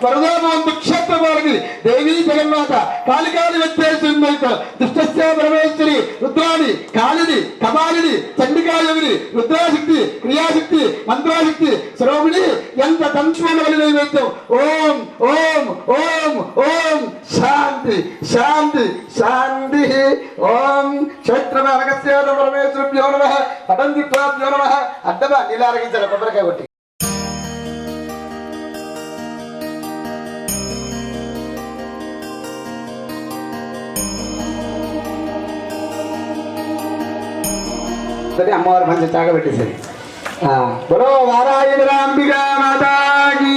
ఉద్యోగత వరదాభవంతు క్షేత్రమాలిని దేవీ జగన్మాత కాళికాలి వ్యత్యాస దుష్టస్య పరమేశ్వరి రుద్రాణి కాళిని కపాలిని చండికాయవిని రుద్రాశక్తి క్రియాశక్తి మంత్రాశక్తి శ్రోమిణి ఎంత తంత్రమైన నైవేద్యం. ఓం ఓం ఓం ఓం శాంతి శాంతి శాంతి. ఓం క్షేత్రమే అనగస్య పరమేశ్వరం పరమేశ్వరుభ్యో పటం పటంతిభ్యో నమ అడ్డమా నీలారగించారు కొబ్బరికాయ కొట్టి. వస్తుంది అమ్మవారు మంచి తాగబెట్టేసరి బరో వారాయణ రాంబిగా మాతాకి.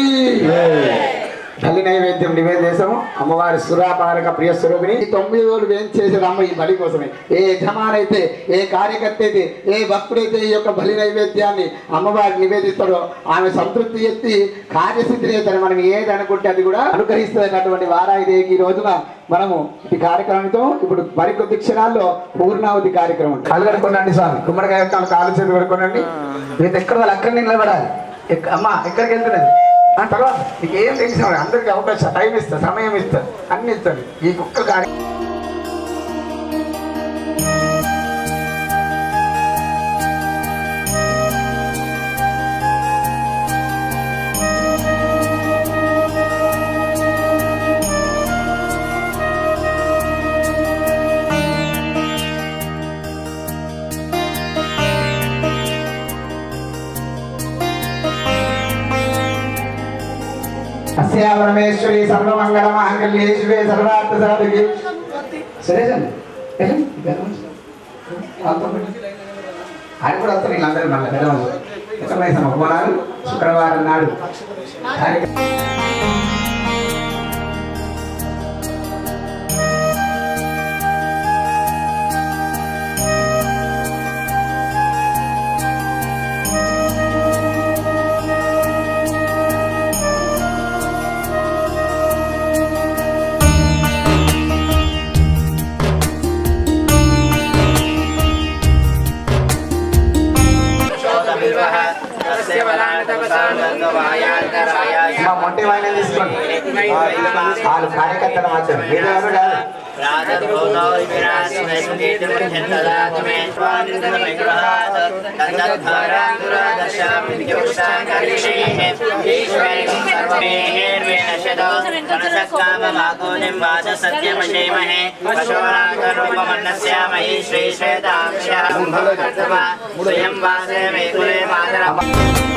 బలి నైవేద్యం నివేదేశం అమ్మవారి సురాపారక ప్రియ స్వరూపిణి. ఈ తొమ్మిది రోజులు వేం చేసేది అమ్మ ఈ బలి కోసమే? ఏ యజమానైతే ఏ కార్యకర్త అయితే ఏ భక్తుడైతే ఈ యొక్క బలి నైవేద్యాన్ని అమ్మవారికి నివేదిస్తాడో ఆమె సంతృప్తి ఎత్తి కార్యసిద్ధి చేస్తారు మనం ఏది అనుకుంటే అది కూడా అనుగ్రహిస్తున్నటువంటి వారాయిదేవికి ఈ రోజున మనము ఈ కార్యక్రమంతో ఇప్పుడు మరికొద్ది క్షణాల్లో పూర్ణావతి కార్యక్రమం కాలు కడుకోండి స్వామి. గుమ్మడికాయ కాలు చేతులు కడుకోనండి మీరు ఎక్కడ వాళ్ళు అక్కడ నిలబడాలి. ఎక్క- అమ్మా ఎక్కడికి వెళ్తున్నది ఆ తర్వాత నీకు ఏం తెలిసిన అందరికి అవకాశం. టైం ఇస్తా సమయం ఇస్తా అన్ని ఇస్తాను. ఈ కుక్క కానీ అస్యా పరమేశ్వరి సర్వమంగళ మాంగళ్యే శివే సర్వార్థ సాధకి సరేసండి ఆయన కూడా వస్తారు వీళ్ళందరూ మళ్ళీ పెద్దవాళ్ళు ఎక్కడ బోనాలు శుక్రవారం నాడు. సత్యమశేమహే శ్రీ శ్వేతాంశయం వాసే మే కులే మాతర పరమేశ్వరి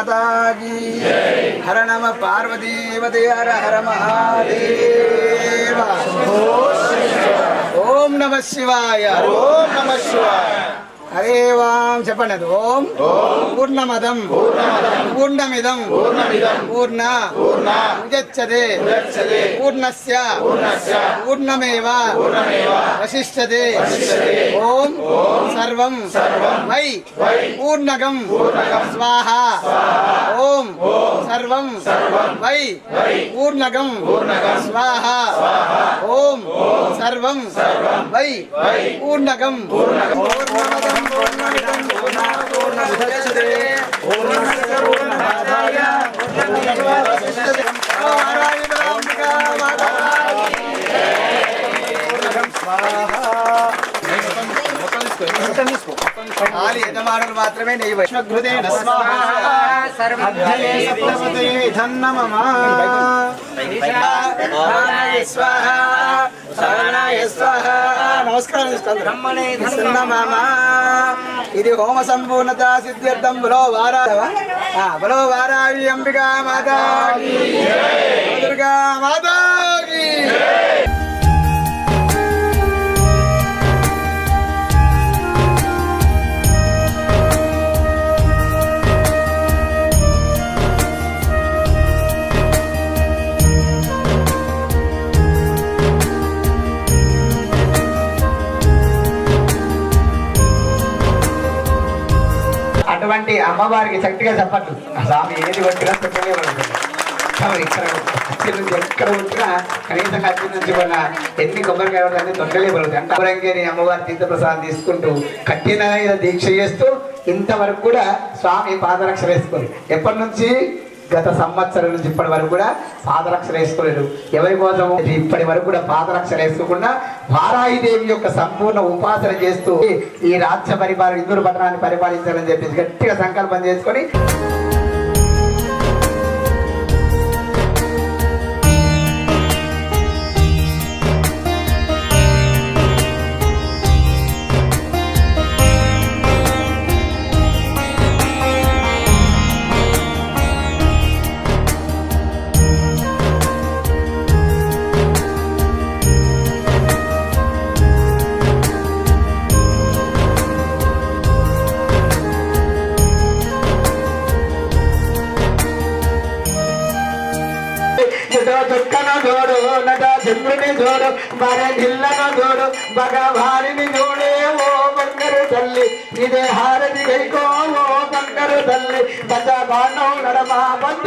మాతాకి హర నమ పార్వతీవతే హర హర మహాదేవ। ఓం నమ శివాయ। ఓం నమ శివాయ। హరే వాం. చెప్పండి అది. ఓం. పూర్ణమదం. పూర్ణమిదం. పూర్ణ. విజచ్చతే పూర్ణస్య. పూర్ణమేవ. వశిష్యతే ఓం. సర్వం. వై. పూర్ణగం. స్వాహ. ఓం. సర్వం. వై. పూర్ణగం. స్వాహ. ఓం. సర్వం. వై. పూర్ణగం. పూర్ణమదం. పూర్ణమిదం యజమానులు మాత్రమే నెయ్యి నమస్కారం ఇది హోమ సంపూర్ణత సిద్ధ్యర్థం బలో వారా బలో వారావి అంబికా మాతా. దుర్గా మాతా అమ్మవారికి చక్కగా చెప్పట్లు స్వామి ఏది కొట్టినా చెప్పలే ఇక్కడ ఎక్కడ వచ్చినా కనీసం అచ్చి నుంచి మన ఎన్ని కొబ్బరికాయ అన్ని దొంగలే పడుతుంది అంటే ఔరంగేరి అమ్మవారి తీర్థప్రసాదం తీసుకుంటూ కఠినమైన దీక్ష చేస్తూ ఇంతవరకు కూడా స్వామి పాదరక్ష వేసుకుంది ఎప్పటి నుంచి గత సంవత్సరం నుంచి ఇప్పటి వరకు కూడా పాదరక్షలు వేసుకోలేదు. ఎవరి కోసం? ఇప్పటి వరకు కూడా పాదరక్షలు వేసుకోకుండా వారాయిదేవి యొక్క సంపూర్ణ ఉపాసన చేస్తూ ఈ రాజ్య పరిపాలన ఇందూరు పట్టణాన్ని పరిపాలించాలని చెప్పి గట్టిగా సంకల్పం చేసుకొని చంద్రుని చూడు మర నిల్లను చూడు భగవానిని చూడే ఓ బంగారు తల్లి. ఇదే హారతి కైకో ఓ బంగారు తల్లి. పంచ బాణం నడమ పంచ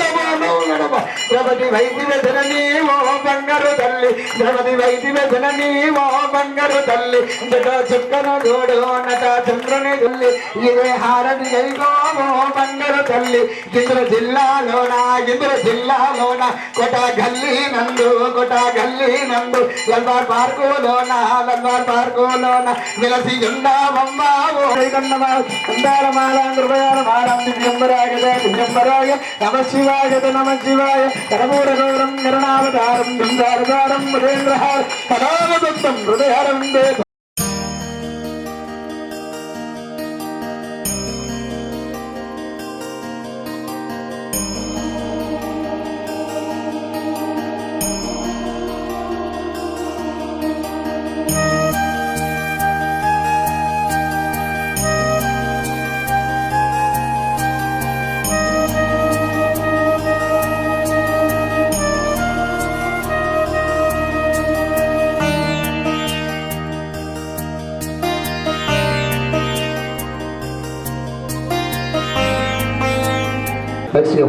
నడమ. ద్రవతి వైద్య జనని ఓ బంగారు తల్లి. ద్రవతి వైద్య జనని ఓ బంగారు తల్లి. జట చుక్కను చూడు నట చంద్రుని తల్లి ఇదే హారతి కైకో ఓ బంగారు తల్లి. గింద్ర జిల్లాలోన గింద్ర జిల్లాలోన? కొట గల్లీ నందు కొట గల్లీ నందు. లల్వార్ పార్కులోన లల్వార్ పార్కులోన? విలసి ఉన్నామమ్మ ఓ అందాల మాల హృదయాల మాలం దివ్యంబరాయ దివ్యంబరాయ నమ శివాయ నమ శివాయ. కరమూర గౌరం నిరణావతారం దుందారదారం మృదేంద్రహార కరావదత్తం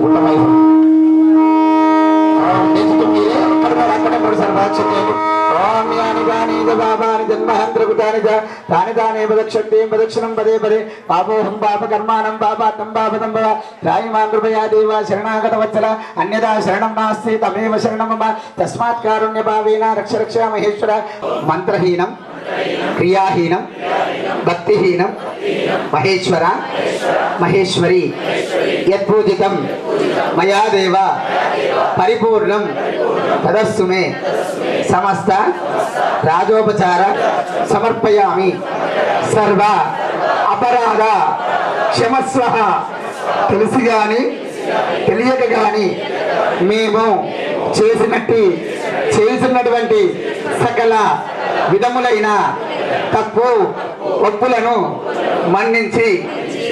దే దక్షిణ పుట్టమై ఓం నిజతుమీరే కర్మరక్కడే గాని బాబాని జన్మహంత్రకుతాని చ తాని తానేవ దక్షంతేం ప్రదక్షిణం పదే పదే. పాపోహం పాప కర్మాణం పాపాత్తం పాపతం భవ రాయిమాన్ కృపయా దేవ శరణాగత వత్సల. అన్యదా శరణం నాస్తి తమేవ శరణం మమ తస్మాత్ కారుణ్య భావేన రక్ష రక్ష మహేశ్వర. మంత్రహీనం. క్రియాహీనం భక్తిహీనం మహేశ్వర మహేశ్వరి యత్పూజితం మయా దేవ పరిపూర్ణం తదస్సు మే సమస్త రాజోపచార సమర్పయామి సర్వ అపరాధ క్షమస్వ తెలిసి గాని తెలియక గాని మేము చేసినట్టు చేసినటువంటి సకల విధములైన తప్పు ఒప్పులను మన్నించి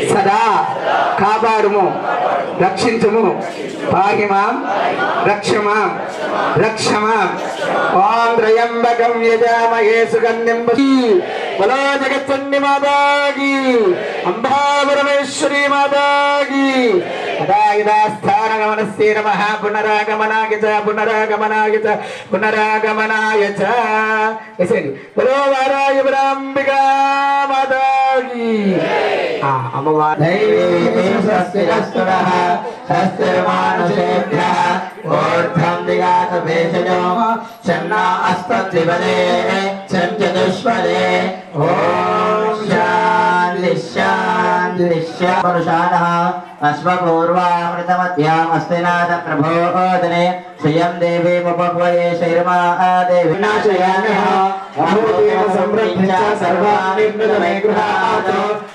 సదా కాపాడుము రక్షించుము. పాహిమాం రక్షమాం రక్షమాం. ఓం త్రయంబకం యజామహే సుగంధిం బలో జగచ్చండి మాతాకి. అంబా పరమేశ్వరి మాతాకి. స్థానగమనస్యే నమ. పునరాగమనాయ చ పునరాగమనాయ చ పునరాగమనాయ చ. వేసేయండి బలో వారాయ బ్రాంబికా మాతాకి. ఆ, అమ్మవారి. స్వస్తిరస్తురః స్వస్తిర్మానుషేభ్యः ఊర్ధ్వం దిగాత భేషజో చన్నా అస్తత్రిపదే ఓం శాంతి పురుషాణः అశ్వపూర్వామృతమధ్యామస్తినాథ ప్రభోదనే శ్రియం దేవీ ముపహ్వయే శైర్మా దేవి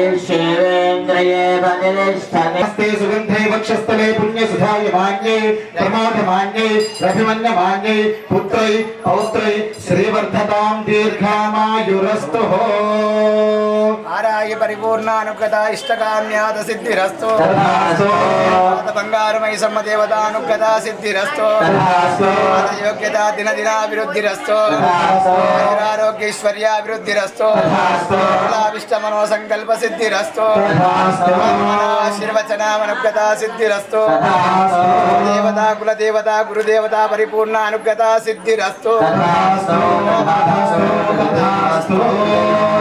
आयुष्येवेन्द्रिये प्रतिष्ठते हस्ते सुगन्धे वक्षस्थले पुण्यसुधाय मान्ये प्रमाथमान्ये रभिमन्यमान्ये पुत्रै पौत्रै श्रीवर्धतां दीर्घामायुरस्तु। ఆరాయ పరిపూర్ణానుగత ఇష్టకామ్యాత సిద్ధిరస్తో బంగారుమై సమ్మదేవతానుగత సిద్ధిరస్తో. యోగ్యత దిన దినాభివృద్ధిరస్తో ఆరోగ్యైశ్వర్యాభివృద్ధిరస్తో కులాభిష్ట మనోసంకల్ప సిద్ధిరస్తో. శిర్వచనామనుగత సిద్ధిరస్తో. దేవతా కులదేవత గురుదేవత పరిపూర్ణ అనుగత సిద్ధిరస్తో Stop.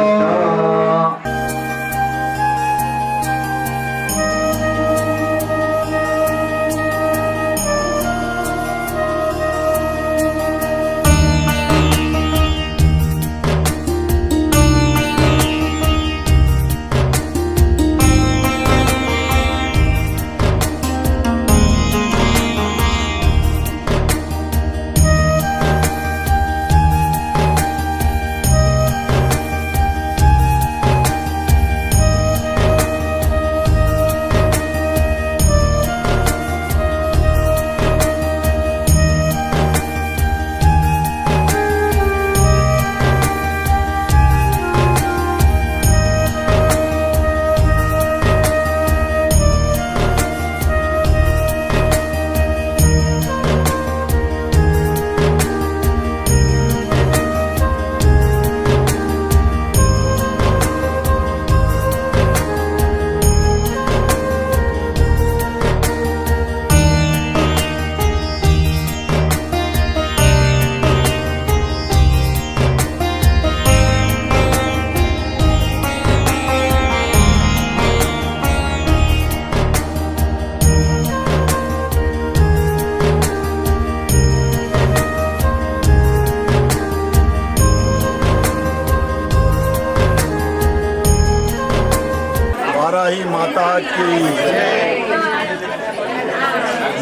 మాకి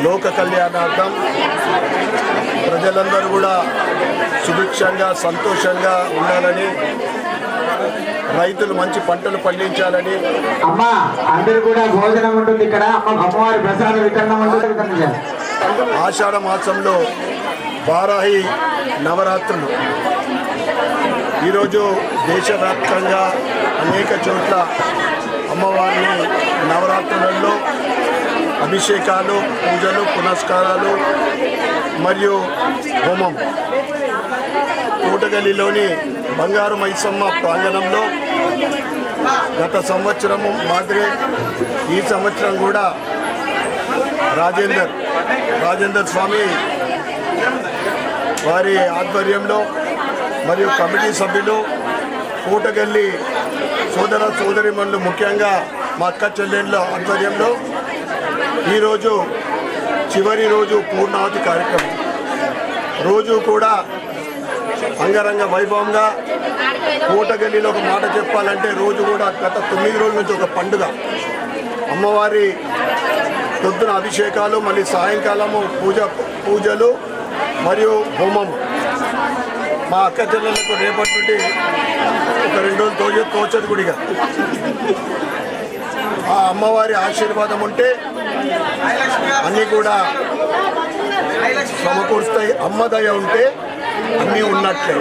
లోక కళ్యాణార్థం ప్రజలందరూ కూడా సుభిక్షంగా సంతోషంగా ఉండాలని రైతులు మంచి పంటలు పండించాలని. అమ్మ అందరు కూడా భోజనం ఉంటుంది ఇక్కడ. అమ్మవారి ప్రసాద వితరణ ఆషాఢ మాసంలో వారాహి నవరాత్రులు. ఈరోజు దేశవ్యాప్తంగా అనేక చోట్ల అమ్మవారిని నవరాత్రులలో అభిషేకాలు పూజలు పునస్కారాలు మరియు హోమం. కోటగల్లిలోని బంగారు మైసమ్మ ప్రాంగణంలో గత సంవత్సరము మాదిరి ఈ సంవత్సరం కూడా రాజేందర్ రాజేందర్ స్వామి వారి ఆధ్వర్యంలో మరియు కమిటీ సభ్యులు కూటగల్లి సోదర సోదరిమణులు ముఖ్యంగా మా అక్క చెల్లెళ్ళ ఆధ్వర్యంలో ఈరోజు చివరి రోజు పూర్ణావతి కార్యక్రమం. రోజు కూడా అంగరంగ వైభవంగా కూటగల్లిలో ఒక మాట చెప్పాలంటే రోజు కూడా గత తొమ్మిది రోజుల నుంచి ఒక పండుగ. అమ్మవారి పొద్దున అభిషేకాలు మళ్ళీ సాయంకాలము పూజ పూజలు మరియు హోమం మా అక్క చెల్లెలకు రేపటి నుండి ఒక రెండు రోజులు తోచ తోచదు గుడిగా. ఆ అమ్మవారి ఆశీర్వాదం ఉంటే అన్నీ కూడా సమకూరుస్తాయి. అమ్మదయ ఉంటే అన్నీ ఉన్నట్లే.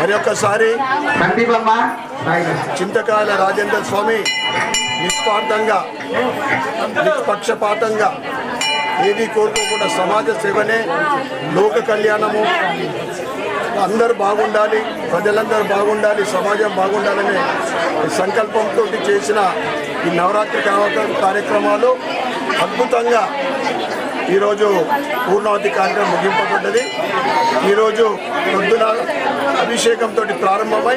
మరి ఒక్కసారి చింతకాయల రాజేంద్ర స్వామి నిస్వార్థంగా నిష్పక్షపాతంగా ఏది కోరుకోకుండా సమాజ సేవనే లోక కళ్యాణము. అందరూ బాగుండాలి ప్రజలందరూ బాగుండాలి సమాజం బాగుండాలనే సంకల్పంతో చేసిన ఈ నవరాత్రి కార్యక్రమాలు అద్భుతంగా ఈరోజు పూర్ణావతి కార్యక్రమం ముగింపబడ్డది. ఈరోజు పొద్దున అభిషేకంతో ప్రారంభమై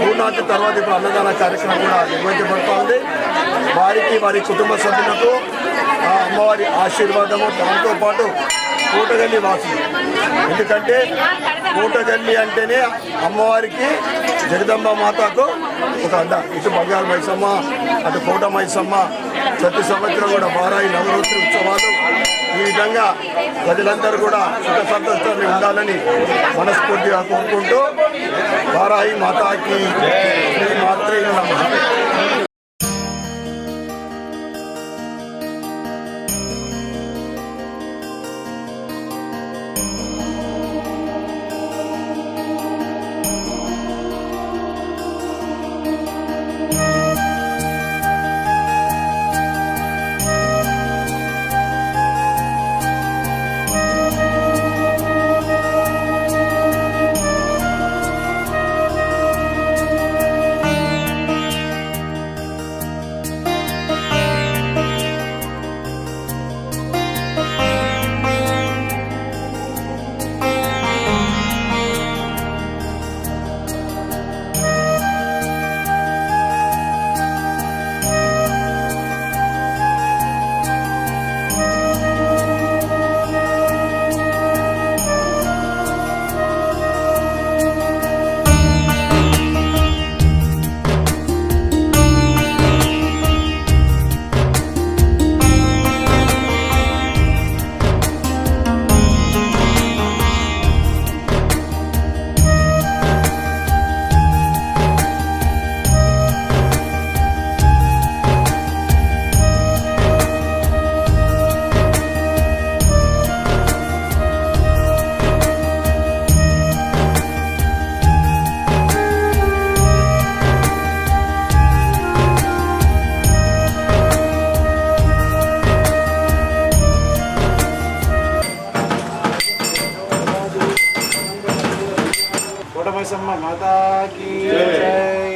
పూర్ణావతి తర్వాత ఇప్పుడు అన్నదాన కార్యక్రమం కూడా నిర్వహించబడుతోంది. వారికి వారి కుటుంబ సభ్యులకు ఆ అమ్మవారి ఆశీర్వాదము దాంతో పాటు కోటగల్లి వాసులు. ఎందుకంటే కోటగల్లి అంటేనే అమ్మవారికి జగదంబ మాతకు ఒక అడ్డ ఇటు బంగారు మైసమ్మ అటు కోట మైసమ్మ ప్రతి సంవత్సరం కూడా బారాయి నవరాత్రి ఉత్సవాలు. ఈ విధంగా ప్రజలందరూ కూడా సుఖ సంతోషాన్ని ఉండాలని మనస్ఫూర్తిగా కోరుకుంటూ బారాయి మాతాకి శ్రీ మాత్రే నమః కోటమైసమ్మ మాతాకి జై.